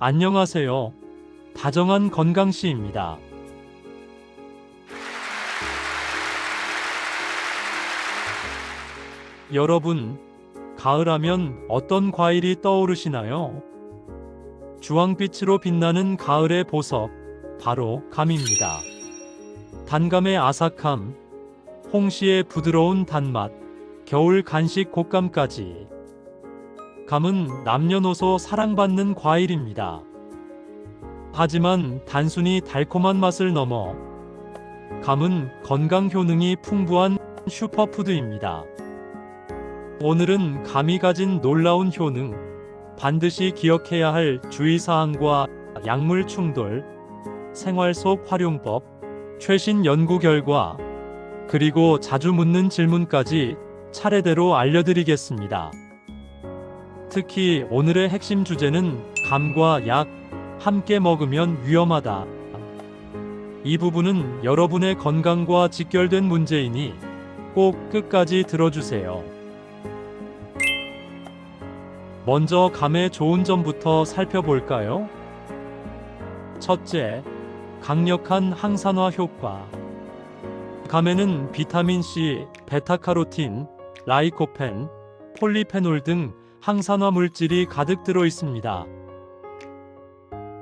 안녕하세요. 다정한 건강씨입니다. 여러분, 가을하면 어떤 과일이 떠오르시나요? 주황빛으로 빛나는 가을의 보석, 바로 감입니다. 단감의 아삭함, 홍시의 부드러운 단맛, 겨울 간식 곶감까지. 감은 남녀노소 사랑받는 과일입니다. 하지만 단순히 달콤한 맛을 넘어 감은 건강 효능이 풍부한 슈퍼푸드입니다. 오늘은 감이 가진 놀라운 효능, 반드시 기억해야 할 주의사항과 약물 충돌, 생활 속 활용법, 최신 연구 결과, 그리고 자주 묻는 질문까지 차례대로 알려드리겠습니다. 특히 오늘의 핵심 주제는 감과 약, 함께 먹으면 위험하다. 이 부분은 여러분의 건강과 직결된 문제이니 꼭 끝까지 들어주세요. 먼저 감의 좋은 점부터 살펴볼까요? 첫째, 강력한 항산화 효과. 감에는 비타민 C, 베타카로틴, 라이코펜, 폴리페놀 등 항산화 물질이 가득 들어 있습니다.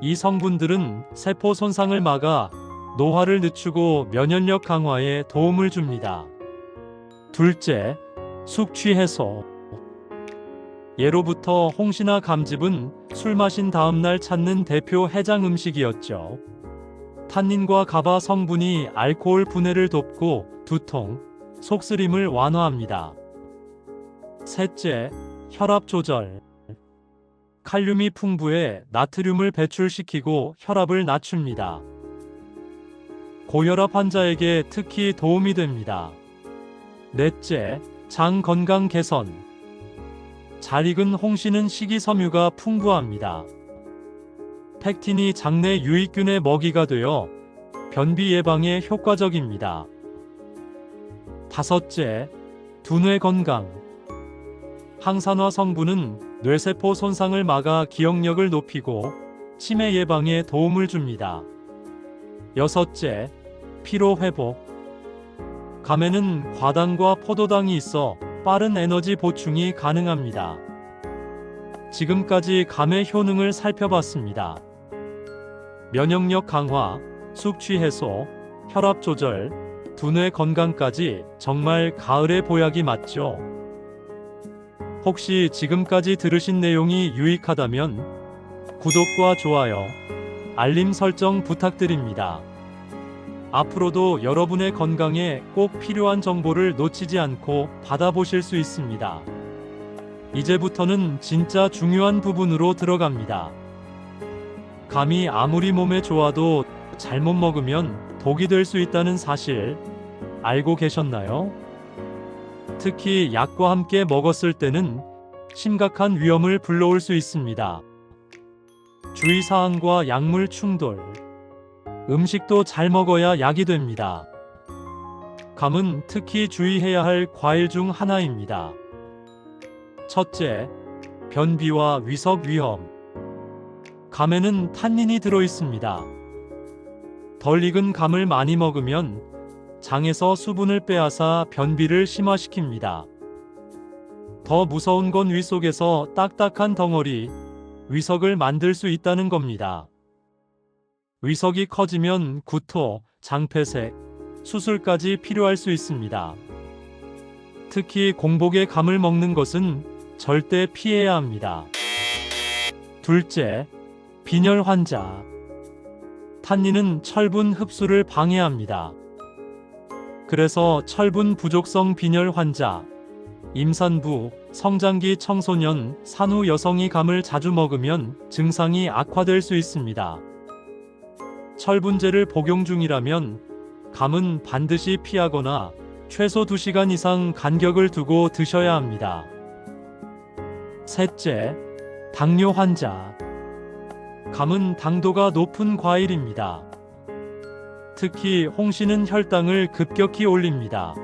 이 성분들은 세포 손상을 막아 노화를 늦추고 면역력 강화에 도움을 줍니다. 둘째, 숙취 해소. 예로부터 홍시나 감즙은 술 마신 다음날 찾는 대표 해장 음식이었죠. 탄닌과 가바 성분이 알코올 분해를 돕고 두통, 속쓰림을 완화합니다. 셋째, 혈압 조절. 칼륨이 풍부해 나트륨을 배출시키고 혈압을 낮춥니다. 고혈압 환자에게 특히 도움이 됩니다. 넷째, 장 건강 개선. 잘 익은 홍시는 식이섬유가 풍부합니다. 팩틴이 장내 유익균의 먹이가 되어 변비 예방에 효과적입니다. 다섯째, 두뇌 건강. 항산화 성분은 뇌세포 손상을 막아 기억력을 높이고 치매 예방에 도움을 줍니다. 여섯째, 피로 회복. 감에는 과당과 포도당이 있어 빠른 에너지 보충이 가능합니다. 지금까지 감의 효능을 살펴봤습니다. 면역력 강화, 숙취 해소, 혈압 조절, 두뇌 건강까지 정말 가을의 보약이 맞죠? 혹시 지금까지 들으신 내용이 유익하다면 구독과 좋아요, 알림 설정 부탁드립니다. 앞으로도 여러분의 건강에 꼭 필요한 정보를 놓치지 않고 받아보실 수 있습니다. 이제부터는 진짜 중요한 부분으로 들어갑니다. 감이 아무리 몸에 좋아도 잘못 먹으면 독이 될 수 있다는 사실 알고 계셨나요? 특히 약과 함께 먹었을 때는 심각한 위험을 불러올 수 있습니다. 주의사항과 약물 충돌. 음식도 잘 먹어야 약이 됩니다. 감은 특히 주의해야 할 과일 중 하나입니다. 첫째, 변비와 위석 위험. 감에는 탄닌이 들어 있습니다. 덜 익은 감을 많이 먹으면 장에서 수분을 빼앗아 변비를 심화시킵니다. 더 무서운 건 위 속에서 딱딱한 덩어리, 위석을 만들 수 있다는 겁니다. 위석이 커지면 구토, 장폐색, 수술까지 필요할 수 있습니다. 특히 공복에 감을 먹는 것은 절대 피해야 합니다. 둘째, 빈혈 환자. 탄닌은 철분 흡수를 방해합니다. 그래서 철분 부족성 빈혈 환자, 임산부, 성장기 청소년, 산후 여성이 감을 자주 먹으면 증상이 악화될 수 있습니다. 철분제를 복용 중이라면 감은 반드시 피하거나 최소 2시간 이상 간격을 두고 드셔야 합니다. 셋째, 당뇨 환자. 감은 당도가 높은 과일입니다. 특히 홍시는 혈당을 급격히 올립니다.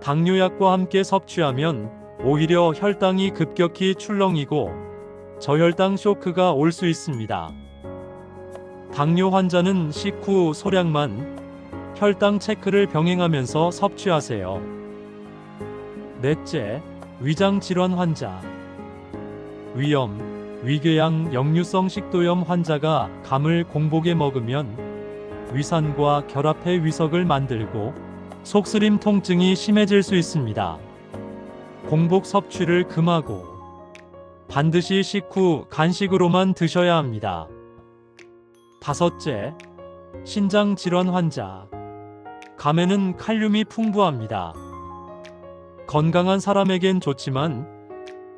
당뇨약과 함께 섭취하면 오히려 혈당이 급격히 출렁이고 저혈당 쇼크가 올 수 있습니다. 당뇨 환자는 식후 소량만 혈당 체크를 병행하면서 섭취하세요. 넷째, 위장 질환 환자. 위염, 위궤양 역류성 식도염 환자가 감을 공복에 먹으면 위산과 결합해 위석을 만들고 속쓰림 통증이 심해질 수 있습니다. 공복 섭취를 금하고 반드시 식후 간식으로만 드셔야 합니다. 다섯째, 신장 질환 환자. 감에는 칼륨이 풍부합니다. 건강한 사람에겐 좋지만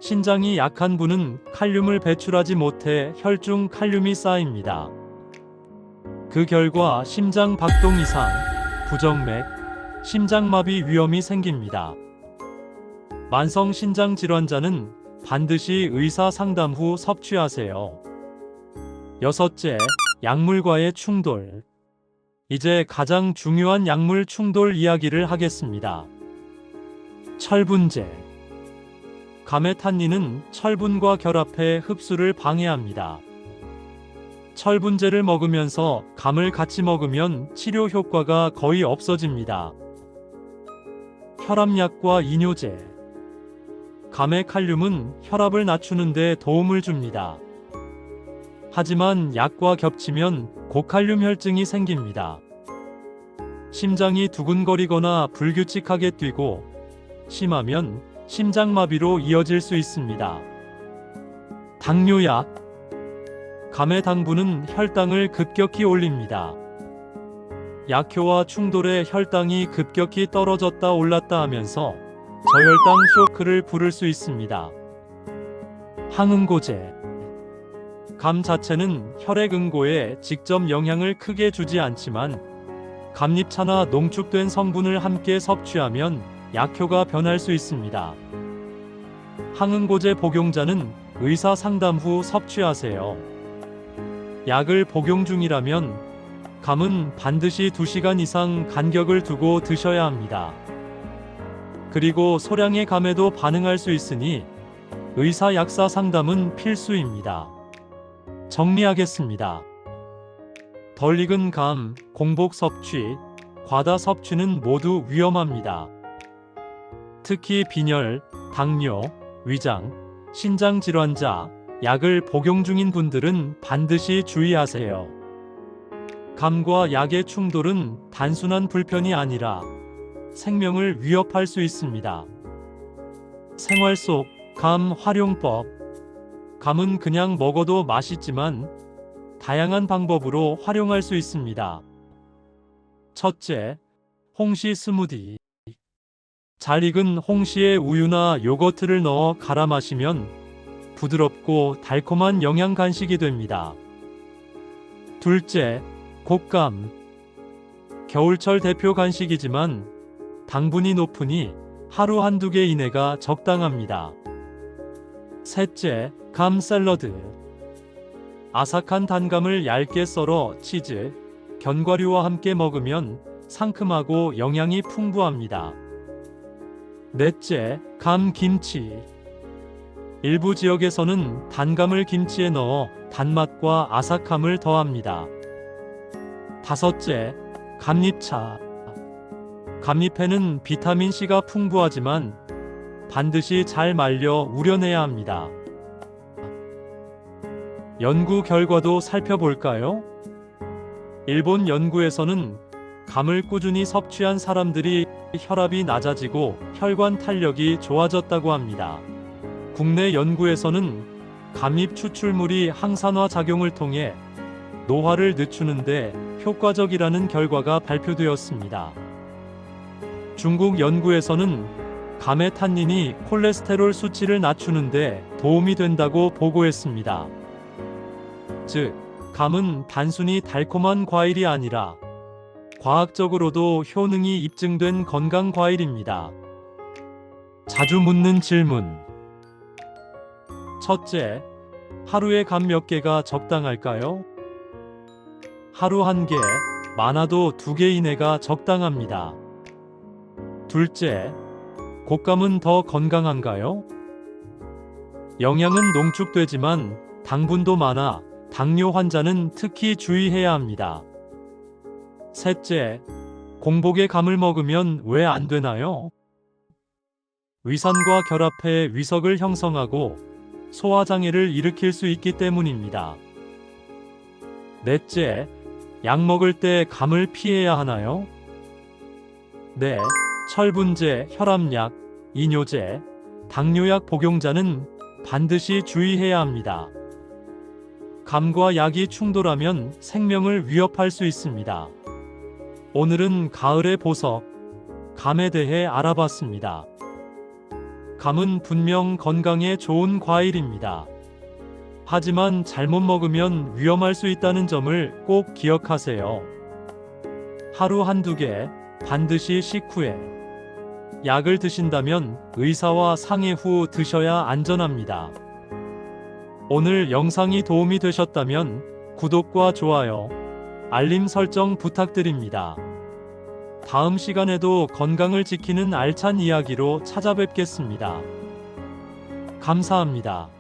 신장이 약한 분은 칼륨을 배출하지 못해 혈중 칼륨이 쌓입니다. 그 결과 심장 박동 이상, 부정맥, 심장마비 위험이 생깁니다. 만성 신장 질환자는 반드시 의사 상담 후 섭취하세요. 여섯째, 약물과의 충돌. 이제 가장 중요한 약물 충돌 이야기를 하겠습니다. 철분제. 감의 탄닌은 철분과 결합해 흡수를 방해합니다. 철분제를 먹으면서 감을 같이 먹으면 치료 효과가 거의 없어집니다. 혈압약과 이뇨제. 감의 칼륨은 혈압을 낮추는 데 도움을 줍니다. 하지만 약과 겹치면 고칼륨 혈증이 생깁니다. 심장이 두근거리거나 불규칙하게 뛰고 심하면 심장마비로 이어질 수 있습니다. 당뇨약 감의 당분은 혈당을 급격히 올립니다. 약효와 충돌에 혈당이 급격히 떨어졌다 올랐다 하면서 저혈당 쇼크를 부를 수 있습니다. 항응고제 감 자체는 혈액 응고에 직접 영향을 크게 주지 않지만 감잎차나 농축된 성분을 함께 섭취하면 약효가 변할 수 있습니다. 항응고제 복용자는 의사 상담 후 섭취하세요. 약을 복용 중이라면 감은 반드시 2시간 이상 간격을 두고 드셔야 합니다. 그리고 소량의 감에도 반응할 수 있으니 의사 약사 상담은 필수입니다. 정리하겠습니다. 덜 익은 감, 공복 섭취, 과다 섭취는 모두 위험합니다. 특히 빈혈, 당뇨, 위장, 신장 질환자, 약을 복용 중인 분들은 반드시 주의하세요. 감과 약의 충돌은 단순한 불편이 아니라 생명을 위협할 수 있습니다. 생활 속 감 활용법 감은 그냥 먹어도 맛있지만 다양한 방법으로 활용할 수 있습니다. 첫째, 홍시 스무디. 잘 익은 홍시에 우유나 요거트를 넣어 갈아 마시면 부드럽고 달콤한 영양 간식이 됩니다. 둘째, 곶감. 겨울철 대표 간식이지만 당분이 높으니 하루 한두 개 이내가 적당합니다. 셋째, 감 샐러드. 아삭한 단감을 얇게 썰어 치즈, 견과류와 함께 먹으면 상큼하고 영양이 풍부합니다. 넷째, 감 김치. 일부 지역에서는 단감을 김치에 넣어 단맛과 아삭함을 더합니다. 다섯째, 감잎차. 감잎에는 비타민C가 풍부하지만 반드시 잘 말려 우려내야 합니다. 연구 결과도 살펴볼까요? 일본 연구에서는 감을 꾸준히 섭취한 사람들이 혈압이 낮아지고 혈관 탄력이 좋아졌다고 합니다. 국내 연구에서는 감잎 추출물이 항산화 작용을 통해 노화를 늦추는데 효과적이라는 결과가 발표되었습니다. 중국 연구에서는 감의 탄닌이 콜레스테롤 수치를 낮추는데 도움이 된다고 보고했습니다. 즉, 감은 단순히 달콤한 과일이 아니라 과학적으로도 효능이 입증된 건강 과일입니다. 자주 묻는 질문. 첫째, 하루에 감몇 개가 적당할까요? 하루 한 개, 많아도 두 개 이내가 적당합니다. 둘째, 곶감은 더 건강한가요? 영양은 농축되지만 당분도 많아 당뇨 환자는 특히 주의해야 합니다. 셋째, 공복에 감을 먹으면 왜 안 되나요? 위산과 결합해 위석을 형성하고 소화장애를 일으킬 수 있기 때문입니다. 넷째, 약 먹을 때 감을 피해야 하나요? 네, 철분제, 혈압약, 이뇨제, 당뇨약 복용자는 반드시 주의해야 합니다. 감과 약이 충돌하면 생명을 위협할 수 있습니다. 오늘은 가을의 보석, 감에 대해 알아봤습니다. 감은 분명 건강에 좋은 과일입니다. 하지만 잘못 먹으면 위험할 수 있다는 점을 꼭 기억하세요. 하루 한두 개 반드시 식후에 약을 드신다면 의사와 상의 후 드셔야 안전합니다. 오늘 영상이 도움이 되셨다면 구독과 좋아요, 알림 설정 부탁드립니다. 다음 시간에도 건강을 지키는 알찬 이야기로 찾아뵙겠습니다. 감사합니다.